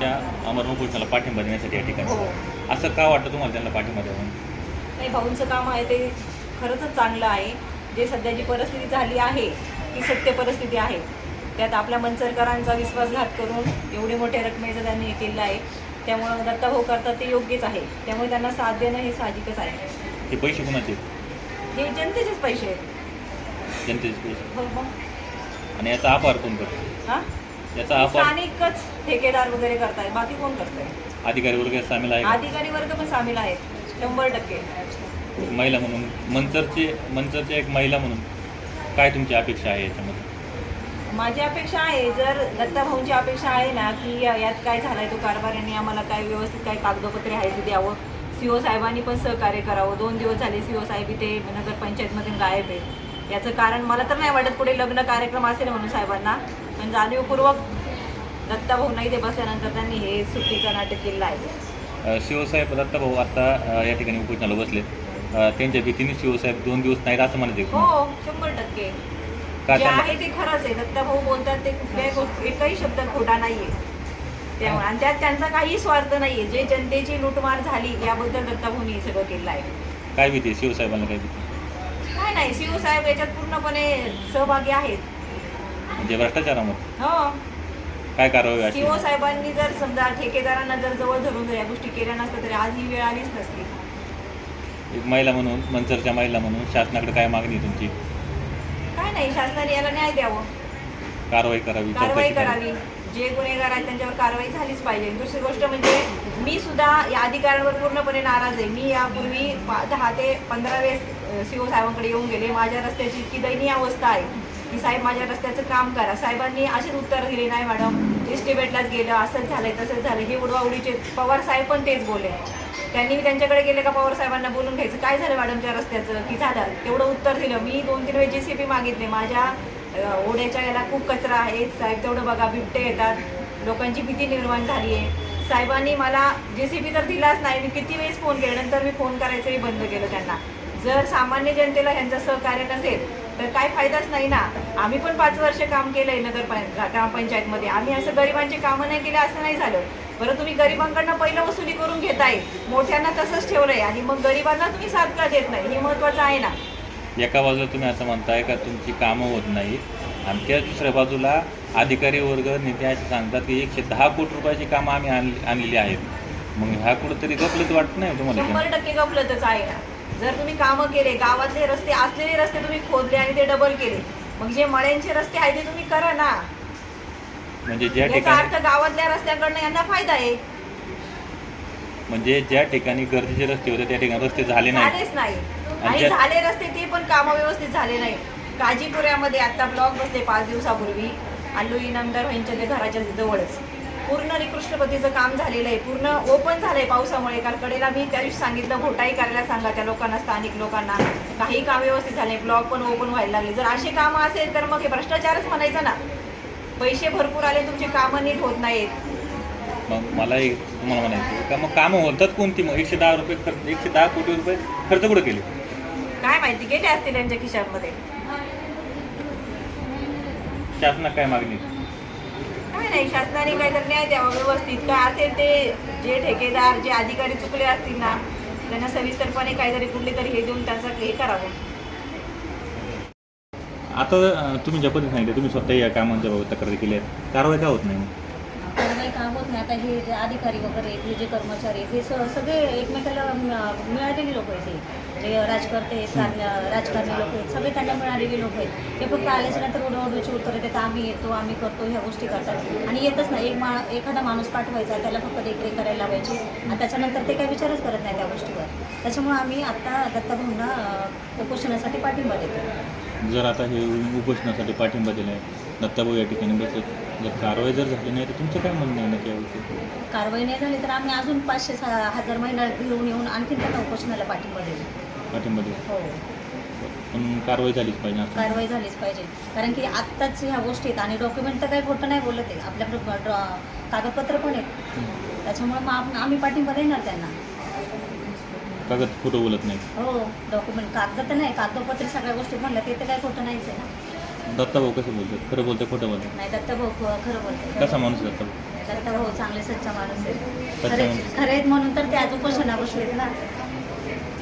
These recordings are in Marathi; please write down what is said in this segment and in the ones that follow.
तुमच्या अमर उपोषणाला पाठिंबा देण्यासाठी या ठिकाणी. हो असं का वाटतं तुम्हाला त्यांना पाठिंबा द्यावा नाही भाऊंचं काम आहे ते खरंच चांगलं आहे. जे सध्याची परिस्थिती झाली आहे ती सत्य परिस्थिती आहे. त्यात आपल्या मंचरकरांचा विश्वासघात करून एवढे मोठ्या रकमेचं त्यांनी हे केलं आहे. त्यामुळं दत्ताभाऊ करतात ते योग्यच आहे. त्यामुळे त्यांना साथ देणं हे साहजिकच आहे. हे पैसे कुणाचे? हे जनतेचेच पैसे आहेत. जनतेचे पैसे. हो हो. आणि याचा अपार कोण करतो? हां? याचा अपार स्थानिकच ठेकेदार वगैरे करताय बाकी कोण करताय? अधिकारी वर्ग यात सामील आहे? अधिकारी वर्ग पण सामील आहेत. शंभर टक्के. महिला म्हणून. मंचरचे मंचरचे एक महिला म्हणून काय तुमची अपेक्षा आहे याच्यामध्ये? माझी अपेक्षा आहे जर दत्ताभाऊंची अपेक्षा आहे ना की या- यात काय झालाय तो कारभार यांनी आम्हाला काय व्यवस्थित काय कागदपत्रे आहे ते द्यावं. सी ओ साहेबांनी पण सहकार्य करावं. दोन दिवस झाले सी ओ साहेब इथे नगरपंचायतमध्ये गायब आहे याचं कारण मला तर नाही वाटत पुढे लग्न कार्यक्रम असेल म्हणून साहेबांना. पण जाणीवपूर्वक दत्ताभाऊ नाही ते बसल्यानंतर त्यांनी हे सुट्टीचं नाटक केलेलं आहे. अ, शिवसाहेब दत्ताभाऊ आता या ठिकाणी उपोषणाला बसले. अ, त्यांच्या भीतीने शिवसाहेब दोन दिवस नाहीत असं म्हणते हो शंभर टक्के. का जे त्यांना? आहे ते खरंच आहे. दत्ताभाऊ बोलतात ते कुठल्याही एकही शब्द खोटा नाहीये. त्यामुळे आणि त्यात त्यांचा काही स्वार्थ नाहीये. जे जनतेची लूटमार झाली याबद्दल दत्ताभाऊनी हे सगळं केलं आहे. काय भीती आहे? शिवसाहेबांना काय भीती? काय नाही शिव साहेब याच्यात पूर्णपणे सहभागी आहेत. म्हणजे भ्रष्टाचारामध्ये? हो. काय कारवाई अशी? सीओ साहेबांनी जर समजा ठेकेदारांना जर जवळ धरून जर या गोष्टी केल्या नसत्या तरी आज ही वेळ आलीच नसती. एक महिला म्हणून मंचरच्या महिला म्हणून शासनाकडे काय मागणी आहे तुमची? काय नाही शासनाने याला न्याय द्यावं. कारवाई करावी कारवाई चौकशी करावी. जे गुन्हेगार आहेत त्यांच्यावर कारवाई झालीच पाहिजे. दुसरी गोष्ट म्हणजे मी सुद्धा या अधिकाऱ्यांवर पूर्णपणे नाराज आहे. मी यापूर्वी पा- दहा ते पंधरा वेळेस सी ओ साहेबांकडे येऊन गेले. माझ्या रस्त्याची इतकी दयनीय अवस्था आहे. की साहेब माझ्या रस्त्याचं काम करा. साहेबांनी असेच उत्तर दिले नाही मॅडम एस्टिमेटलाच गेलं असंच झालंय तसंच झालं हे उडवाउडीचे पवार साहेब पण तेच बोले त्यांनी मी त्यांच्याकडे गेले का पवार साहेबांना बोलून घ्यायचं? काय झालं मॅडमच्या रस्त्याचं? की झालं? तेवढं उत्तर दिलं. मी दोन तीन वेळेस जे सी बी मागितले. माझ्या ओढ्याच्या याला खूप कचरा आहे. साहेब तेवढं बघा बिबटे येतात. लोकांची भीती निर्माण झाली आहे. साहेबांनी मला जे सी बी तर दिलाच नाही. मी किती वेळेस फोन केल्यानंतर नंतर मी फोन करायचंही बंद केलं त्यांना. जर सामान्य जनतेला ह्यांचं सहकार्य नसेल तर काय फायदाच नाही ना. आम्ही पण पाच वर्ष काम केलं आहे नगर ग्रामपंचायतमध्ये. आम्ही असं गरिबांची कामं नाही केली असं नाही झालं. बरं तुम्ही गरिबांकडनं पहिलं वसुली करून घेताय. मोठ्यांना तसंच ठेवलंय. आणि मग गरिबांना तुम्ही साथ का देत नाही. हे महत्वाचं आहे ना. एका बाजूला तुम्ही असं म्हणताय का तुमची कामं होत नाही आणि त्या दुसऱ्या बाजूला अधिकारी वर्ग नेते असे सांगतात की एकशे दहा कोटी रुपयाची कामं आम्ही आणली आणलेली आहेत. मग ह्या कुठंतरी गपलत वाटत नाही तुम्हाला? शंभर टक्के गफलतच आहे ना. जर तुम्ही कामं केले गावातले रस्ते असलेले रस्ते तुम्ही खोदले आणि ते डबल केले मग जे मळ्यांचे रस्ते आहेत ते तुम्ही करा ना. म्हणजे ज्या याचा ठिकाणी अर्थ गावातल्या रस्त्याकडनं यांना फायदा आहे. म्हणजे ज्या ठिकाणी गरजेचे रस्ते होते त्या ठिकाणी रस्ते झाले नाही झालेच नाही. आणि ज्या- झाले रस्ते ते पण कामं व्यवस्थित झाले नाही. काजीपुऱ्यामध्ये आता ब्लॉक बसले पाच दिवसापूर्वी. अल्लू इनामदार यांच्या घराच्या जवळच. पूर्ण निकृष्ट पद्धतीचं काम झालेलं आहे. पूर्ण ओपन झालंय पावसामुळे. काल कडेला मी त्या दिवशी सांगितलं घोटाई करायला सांगा त्या लोकांना स्थानिक लोकांना. काही काम व्यवस्थित झाले ब्लॉक पण ओपन व्हायला लागले. जर असे कामं असेल तर मग हे भ्रष्टाचारच म्हणायचं ना. पैसे भरपूर आले तुमचे कामं नीट होत नाहीत. मग मला एक तुम्हाला म्हणायचं का? मग कामं होतात कोणती? मग एकशे दहा रुपये खर्च एकशे दहा कोटी रुपये खर्च कुठं केले? काय माहिती गेले असतील त्यांच्या खिशामध्ये. शासनात काय मागणी? आहे? काय नाही शासनाने काहीतरी न्याय द्यावा व्यवस्थित. काय असेल ते जे ठेकेदार जे अधिकारी चुकले असतील ना त्यांना सविस्तरपणे काहीतरी कुठली तरी हे देऊन त्यांचं हे करावं. आता अं, तुम्ही ज्या पद्धतीने सांगितलं तुम्ही स्वतः या कामांच्या बाबत तक्रारी केली आहे कारवाई का होत नाही? कारवाई काम होत नाही? आता हे जे अधिकारी वगैरे हे जे कर्मचारी आहेत, हे स- सगळे एकमेकाला म- मिळालेली लोक आहेत. हे. जे राजकर्ते आहेत, राजकारणी लोक आहेत सगळे त्यांना मिळालेली लोक आहेत. हे फक्त आल्याच्यानंतर उडवडूची उत्तरं देतात आम्ही येतो आम्ही करतो ह्या गोष्टी करतात. आणि येतच नाही. एक मा एखादा माणूस पाठवायचा त्याला फक्त देखरेख करायला लावायची. आणि त्याच्यानंतर ते काही विचारच करत नाही त्या गोष्टीवर. त्याच्यामुळे आम्ही आत्ता दत्ताभाऊंना उपोषणासाठी पाठिंबा देतो. जर आता हे उपोषणासाठी पाठिंबा दिला आहे दत्ताभाऊ या ठिकाणी बसले जर कारवाई जर झाली नाही तर तुमचं काय म्हणणं आहे नक्की कारवाई नाही झाली तर आम्ही अजून पाचशे सहा हजार महिला घेऊन येऊन आणखी त्यांना उपोषणाला पाठिंबा देऊ. पाठिंबा हो. पण कारवाई झालीच पाहिजे असं. कारवाई झालीच पाहिजे. कारण की आत्ताच ह्या गोष्टी आहेत आणि डॉक्युमेंट तर काही खोटं नाही बोलत आहे. आपल्याकडे ड्रॉ- कागदपत्र पण आहेत. त्याच्यामुळे मग आपण आम्ही पाठिंबा देणार त्यांना. कागद खोटं बोलत नाही हो डॉक्युमेंट कागद तर नाही कागदपत्र सगळ्या गोष्टी म्हणल्या ते तर काही खोटं नाहीच आहे ना. दत्ताभाऊ कसं बोलतात? खरं बोलते खोटं बोलतात नाही दत्ता भाऊ ख- खरं बोलते. कसा माणूस दत्ताभाऊ दत्ता भाऊ? चांगले सच्चा माणूस आहेत सच्चा खरे माणूस. खरे आहेत म्हणून तर ते आज उपोषणा बसलेत ना.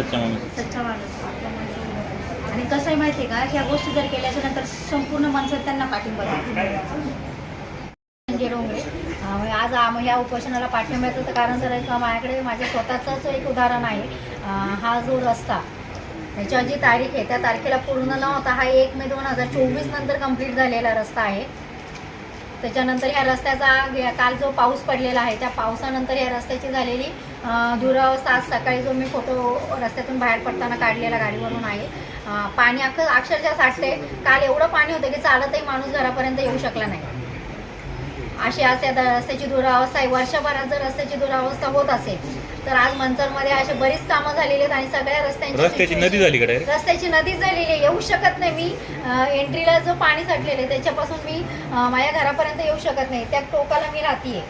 सच्चा माणूस सच्चा माणूस आणि कसं आहे माहिती आहे का ह्या गोष्टी जर केल्याच्यानंतर संपूर्ण माणसं त्यांना पाठिंबा देतील. म्हणजे डोंगरे अं, आज आम या उपोषणाला पाठिंब्याचं तर कारण जर किंवा माझ्याकडे माझ्या स्वतःचंच एक उदाहरण आहे. अं, हा जो रस्ता त्याच्यावर जी तारीख आहे त्या तारखेला पूर्ण न होता हा एक मे दोन हजार चोवीस नंतर कंप्लीट झालेला रस्ता आहे. त्याच्यानंतर ह्या रस्त्याचा गे- काल जो पाऊस पडलेला आहे त्या पावसानंतर या रस्त्याची झालेली दुरावस्था आज सकाळी जो मी फोटो रस्त्यातून बाहेर पडताना काढलेला गाडीवरून आहे. पाणी अख्खं अक्षरशः साठते. काल एवढं पाणी होतं की चालतही माणूस घरापर्यंत येऊ शकला नाही. अशी आज त्या रस्त्याची दुरावस्था आहे. वर्षभरात जर रस्त्याची दुरावस्था होत असेल तर आज मंचरमध्ये अशी बरीच कामं झालेली आहेत आणि सगळ्या रस्त्यांची रस्त्याची नदी झाली रस्त्याची नदी झालेली आहे. येऊ शकत नाही मी. एंट्रीला जो पाणी साठलेलं आहे त्याच्यापासून मी माझ्या घरापर्यंत येऊ शकत नाही. त्या टोकाला मी राहतीये.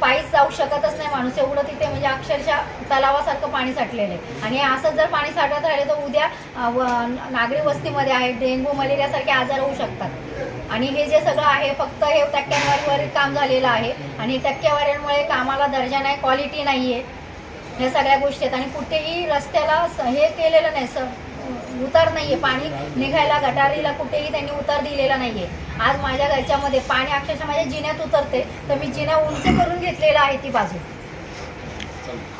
पायीच जाऊ शकतच नाही माणूस. एवढं तिथे म्हणजे अक्षरशः तलावासारखं पाणी साठलेलं आहे. आणि असंच जर पाणी साठत राहिलं तर उद्या व- नागरी वस्तीमध्ये आहे डेंग्यू मलेरियासारखे आजार होऊ शकतात. आणि हे जे सगळं आहे फक्त हे टक्क्यांवारीवर काम झालेलं आहे. आणि टक्केवारीमुळे कामाला दर्जा नाही क्वालिटी नाही आहे ह्या सगळ्या गोष्टी आहेत. आणि कुठेही रस्त्याला स- हे केलेलं नाही सर. उतार नाही आहे पाणी निघायला गटारीला कुठेही त्यांनी उतार दिलेला नाही आहे आज माझ्या घरच्यामध्ये पाणी अक्षरशः माझ्या जिन्यात उतरते. तर मी जिन्या उंच करून घेतलेला आहे ती बाजू.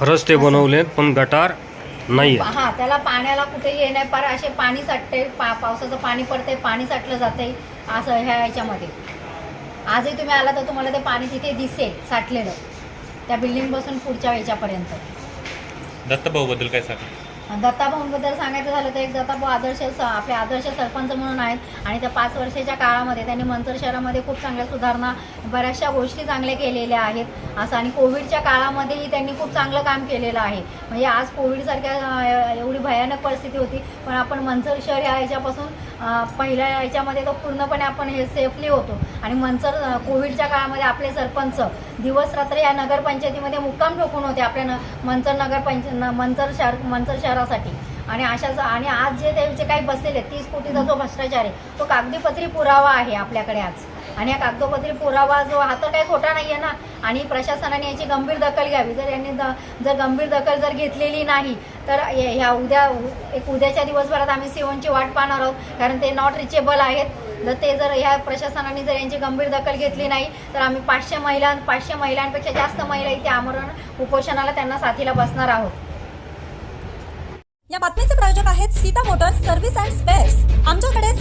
रस्ते बनवलेत पण गटार नाही हा त्याला पाण्याला कुठे हे नाही. पार असे पाणी साठते पा पावसाचं पाणी पडते पाणी साठलं जाते असं ह्या ह्याच्यामध्ये आजही तुम्ही आला तर तुम्हाला ते पाणी तिथे दिसेल साठलेलं. त्या बिल्डिंगपासून पुढच्या ह्याच्यापर्यंत दत्तभाऊ बद्दल काय सांगा दत्ताभाऊंबद्दल सांगायचं झालं तर एक दत्ताभाऊ आदर्श स- आपले आदर्श सरपंच म्हणून आहेत. आणि त्या पाच वर्षाच्या काळामध्ये त्यांनी मंचर शहरामध्ये खूप चांगल्या सुधारणा बऱ्याचशा गोष्टी चांगल्या केलेल्या आहेत. असं आणि कोविडच्या काळामध्येही त्यांनी खूप चांगलं काम केलेलं आहे. म्हणजे आज कोविडसारख्या एवढी भयानक परिस्थिती होती. पण आपण मंचर शहर ह्या ह्याच्यापासून पहिल्या याच्यामध्ये तो पूर्णपणे आपण हे सेफली होतो. आणि मंचर कोविडच्या काळामध्ये आपले सरपंच दिवस रात्र या नगरपंचायतीमध्ये मुक्काम ठोकून होते आपल्या न मंचर नगरपंच न- मंचर शहर मंचर शहरासाठी. आणि अशाच आणि आज जे त्यांचे काही बसलेले तीस कोटीचा जो भ्रष्टाचार आहे तो कागदीपत्री पुरावा आहे आपल्याकडे आज. आणि हा कागदोपत्री पुरावा जो हा तर काही खोटा नाही आहे ना. आणि प्रशासनाने याची गंभीर दखल घ्यावी. जर यांनी द जर गंभीर दखल जर घेतलेली नाही तर ह्या उद्या एक उद्याच्या दिवसभरात आम्ही सीओनची वाट पाहणार आहोत कारण ते नॉट रिचेबल आहेत. जर ते जर ह्या प्रशासनाने जर यांची गंभीर दखल घेतली नाही तर आम्ही पाचशे महिला पाचशे महिलांपेक्षा जास्त महिला इथे आमरण उपोषणाला त्यांना साथीला बसणार आहोत. या बातमीचे प्रायोजक आहेत Sita motors service and spares. आमच्या